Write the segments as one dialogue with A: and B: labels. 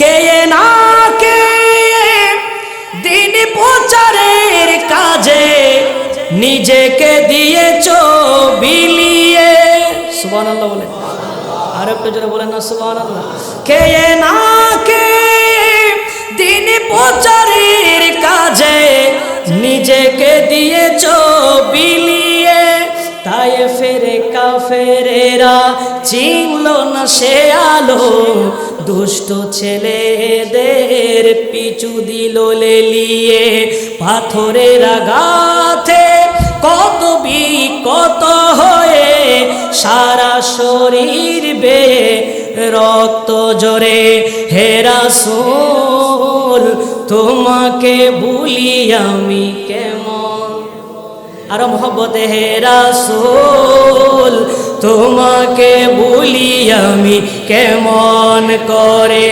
A: কে না কে? দিন প্রচারের কাজে নিজেকে দিয়েছ বিলিয়ে। সুবহানাল্লাহ বলে আর একটু জোরে বলেন না, সুবহানাল্লাহ। কে না কে? দিন প্রচারের কাজে নিজেকে দিয়েছ বিলিয়ে। তাই ফেরে কাফেরেরা চিনল না সে আলো। দুষ্ট ছেলেদের পিছু দিল লেলিয়ে, পাথরের আঘাতে কত কত হয়ে সারা শরীর বে রক্ত জোরে হেরা সোল তোমাকে ভুলি আমি কেমন? আর মহব্বতে, হে রাসূল তোমাকে ভুলি আমি কেমন করে?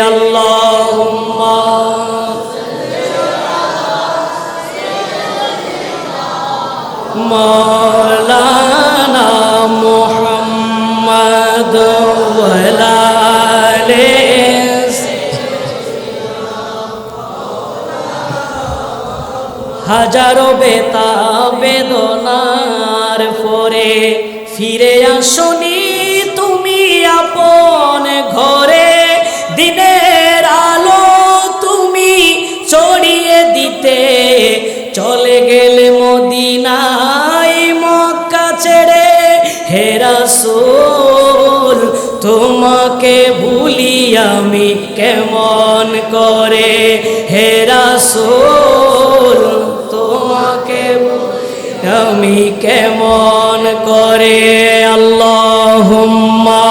A: আল্লাহুম্মা মৌলানা মুহাম্মদ হাজারো বেতা বেদনার পরে ফিরে আসনি তুমি আপন ঘরে। দিনের আলো তুমি চড়িয়ে দিতে। চলে গেলে মদিনায় মক্কা ছেড়ে। হেরাসুল তোমাকে ভুলি আমি কেমন করে? হেরাসুল তোমাকে আমি কেমন করে আল্লাহুম্মা।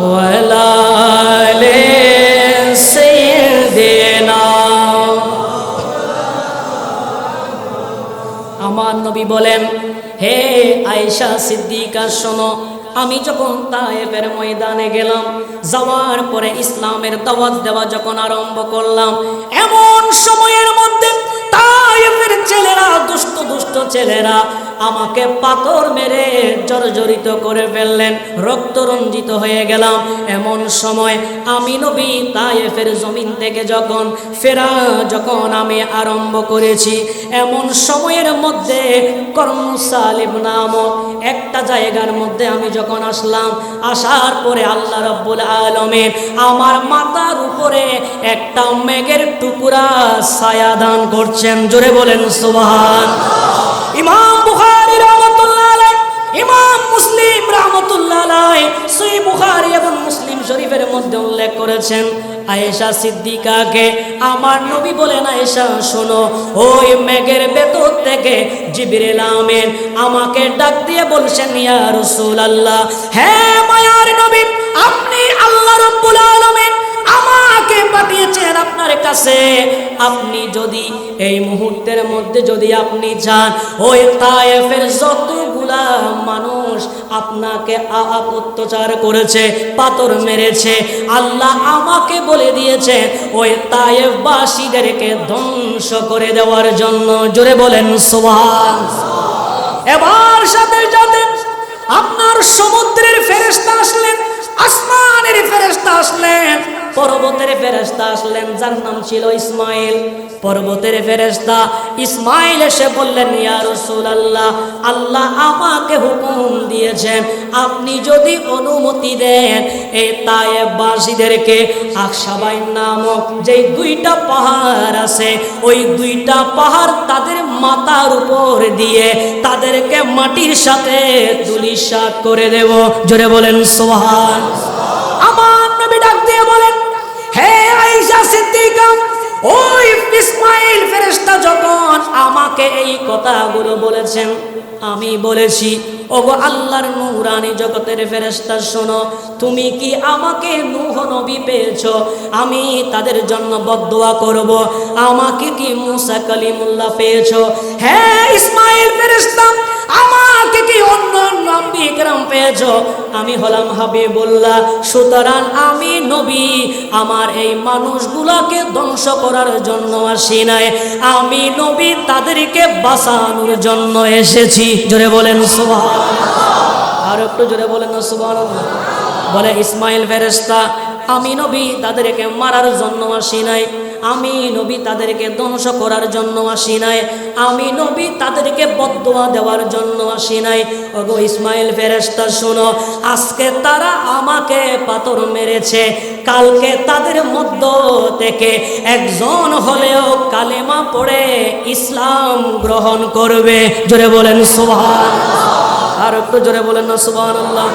A: ওয়ালা আলি সাইয়্যিদিনা। আমার নবী বলেন হে আয়েশা সিদ্দিকা শোনো আমি যখন তায়েফের ময়দানে গেলাম, যাওয়ার পরে ইসলামের দাওয়াত দেওয়া যখন আরম্ভ করলাম, এমন সময়ের মধ্যে আমাকে পাথর মেরে জর্জরিত করে ফেললেন রক্ত রঞ্জিত হয়ে গেলাম। এমন সময় আমি নবী তায়েফের জমিন থেকে যখন ফেরা, যখন আমি আরম্ভ করেছি, এমন সময়ের মধ্যে কর্মসালিম নামক একটা জায়গার মধ্যে আমি যখন আসলাম, আসার পরে আল্লাহ রব্বুল আলমের আমার মাথার উপরে একটা মেঘের টুকুরা ছায়া দান করছেন। জোরে বলেন সোহান ইমাম রাহমাতুল্লাহ আলাইহি সহিহ এবং মুসলিম শরীফের মধ্যে উল্লেখ করেছেন, আয়েশা সিদ্দিকাকে আমার নবী বলেন আয়েশা, শোনো, ওই মেঘের ভেতর থেকে জিবরিল আমিন আমাকে ডাক দিয়ে বলছেন, ইয়া রাসূলুল্লাহ হ্যাঁ মায়ার নবী, আপনি আল্লাহ রাব্বুল আলামিন আমাকে পাঠিয়েছেন আপনার কাছে। আপনি যদি এই মুহূর্তের মধ্যে যদি আপনি চান, ওই তায়েফের যতগুলা মানুষ আপনাকে অত্যাচার করেছে, পাথর মেরেছে। আল্লাহ আমাকে বলে দিয়েছে, ওই তায়েবাসীদেরকে ধ্বংস করে দেওয়ার জন্য। জোরে বলেন সোহান এবার সাথে সাথে আপনার সমুদ্রের ফেরেস্তা আসলেন। পর্বতের ফেরেস্তা আসলেন, যার নাম ছিল ইসমাইল। পর্বতের ফেরেস্তা ইসমাইল এসে বললেন, ইয়া রাসূলুল্লাহ, আল্লাহ আমাকে হুকুম দিয়েছেন, আপনি যদি অনুমতি দেন এই তায়েববাসীদেরকে আকসাবাইন নামক যে দুইটা পাহাড় আছে, ওই দুইটা পাহাড় তাদের মাথার উপর দিয়ে তাদেরকে মাটির সাথে তুলিশাত করে দেব। জোরে বলেন সোহান আমার ইসমাইল ফেরেস্তা যখন আমাকে এই কথাগুলো বলেছেন, আমি বলেছি, ওগো আল্লাহর নূরানি জগতের ফেরেস্তা শোনো, তুমি কি আমাকে নুহ নবী পেয়েছ? আমি তাদের জন্য বদোয়া করব। আমাকে কি মুসা কালিমুল্লাহ পেয়েছ? হ্যাঁ ইসমাইল ফেরেশতা আমাকে কি অন্য অন্য আম্বিকরাম পেয়েছ? আমি হলাম হাবিবুল্লাহ। সুতরাং আমি নবী। আমার এই মানুষগুলাকে ধ্বংস করার জন্য আসি নাই। আমি নবী, তাদেরকে বাঁচানোর জন্য এসেছি। জোরে বলেন সুবহান আর একটু জোরে বলেন, সুবহানাল্লাহ। বলে, ইসমাইল ফেরেশতা, আমি নবী, তাদেরকে মারার জন্য আসি নাই। আমি নবী তাদেরকে ধ্বংস করার জন্য আসি নাই। আমি নবী তাদেরকে বদুয়া দেওয়ার জন্য আসি নাই। ওগো ইসমাইল ফেরেশতা, শোনো, আজকে তারা আমাকে পাথর মেরেছে। কালকে তাদের মধ্য থেকে একজন হলেও কালেমা পড়ে ইসলাম গ্রহণ করবে। জোরে বলেন সুবহান আর একটু জোরে বলেন না সুবহানাল্লাহ।